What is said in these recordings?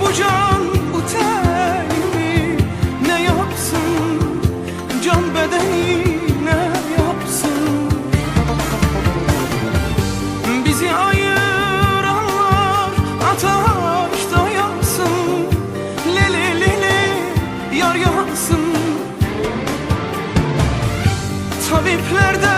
Bu can bu tenimi Ne yapsın? Can bedeni ne yapsın? Bizi ayıranlar ateşte yansın Lili lili yar yansın. Tabiplerden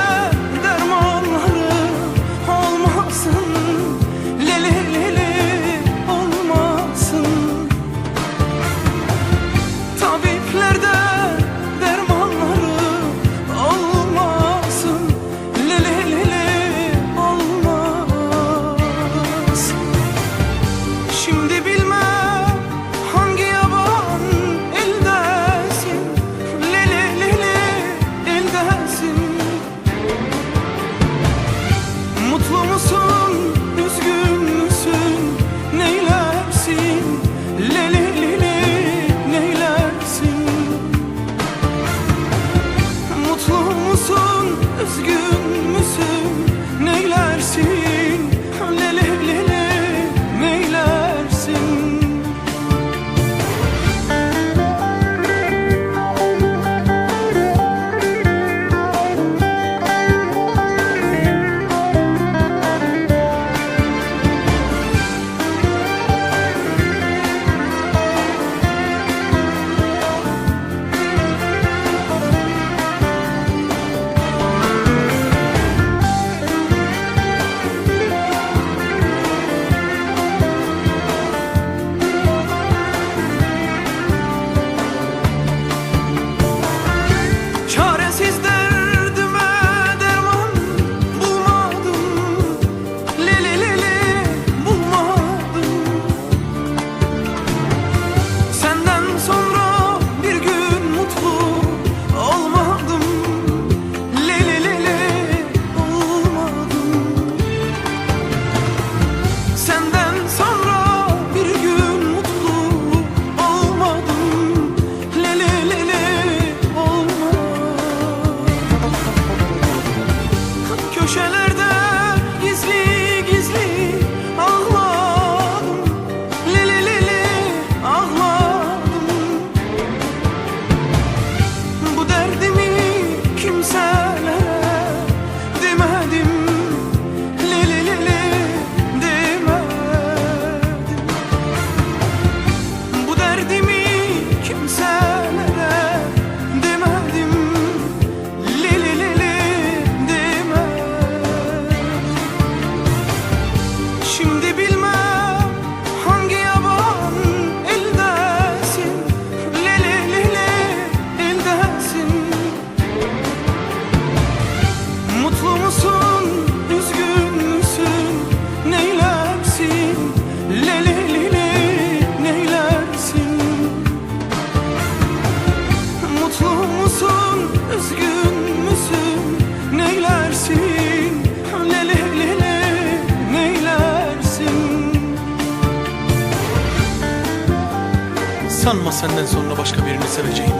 Sanma senden sonra başka birini seveceğimi.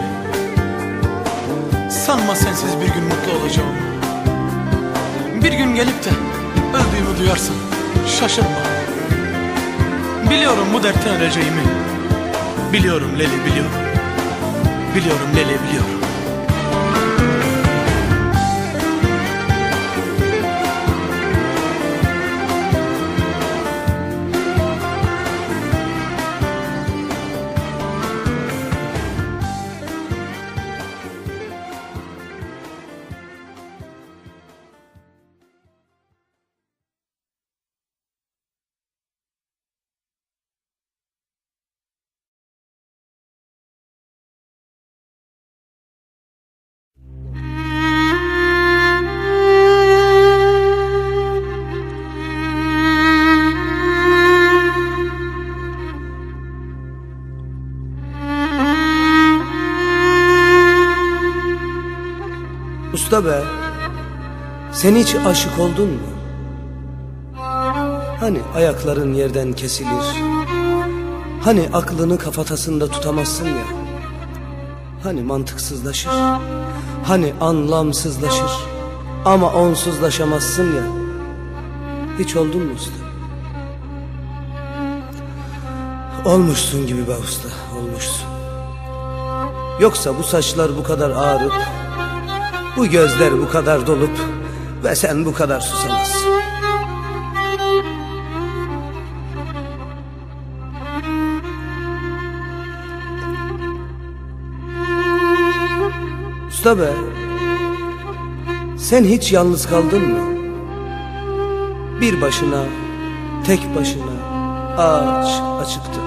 Sanma sensiz bir gün mutlu olacağımı. Bir gün gelip de öldüğümü duyarsan şaşırma. Biliyorum bu dertten öleceğimi. Biliyorum Leli biliyorum Biliyorum Leli biliyorum sen hiç aşık oldun mu? Hani ayakların yerden kesilir, hani aklını kafatasında tutamazsın ya, hani mantıksızlaşır, hani anlamsızlaşır ama onsuzlaşamazsın ya, hiç oldun mu usta? Olmuşsun gibi be usta, olmuşsun. Yoksa bu saçlar bu kadar ağrıp, bu gözler bu kadar dolup ve sen bu kadar susamazsın. Usta be, Sen hiç yalnız kaldın mı? Bir başına, tek başına ağaç açıktı.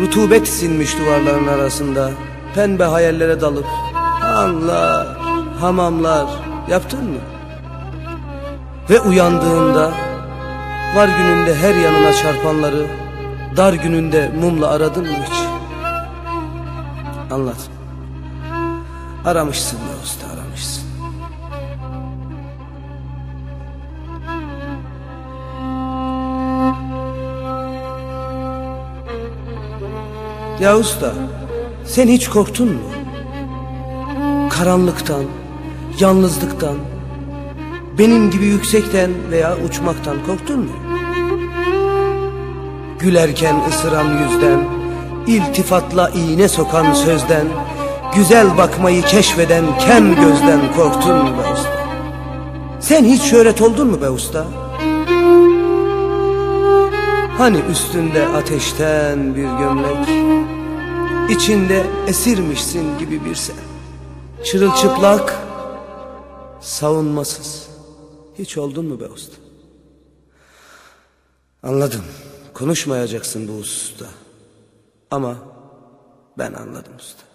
Rutubet sinmiş duvarların arasında pembe hayallere dalıp hanlar, hamamlar yaptın mı? Ve uyandığında var gününde her yanına çarpanları dar gününde mumla aradın mı hiç? Anlat. Aramışsın be usta aramışsın. Ya usta sen hiç korktun mu? Karanlıktan, yalnızlıktan, benim gibi yüksekten veya uçmaktan korktun mu? Gülerken ısıran yüzden, iltifatla iğne sokan sözden, güzel bakmayı keşfeden kem gözden korktun mu be usta? Sen hiç şöhret oldun mu be usta? Hani üstünde ateşten bir gömlek, içinde esirmişsin gibi bir sen. Çırılçıplak, savunmasız. Hiç oldun mu be usta? Anladım. Konuşmayacaksın bu hususta. Ama ben anladım usta.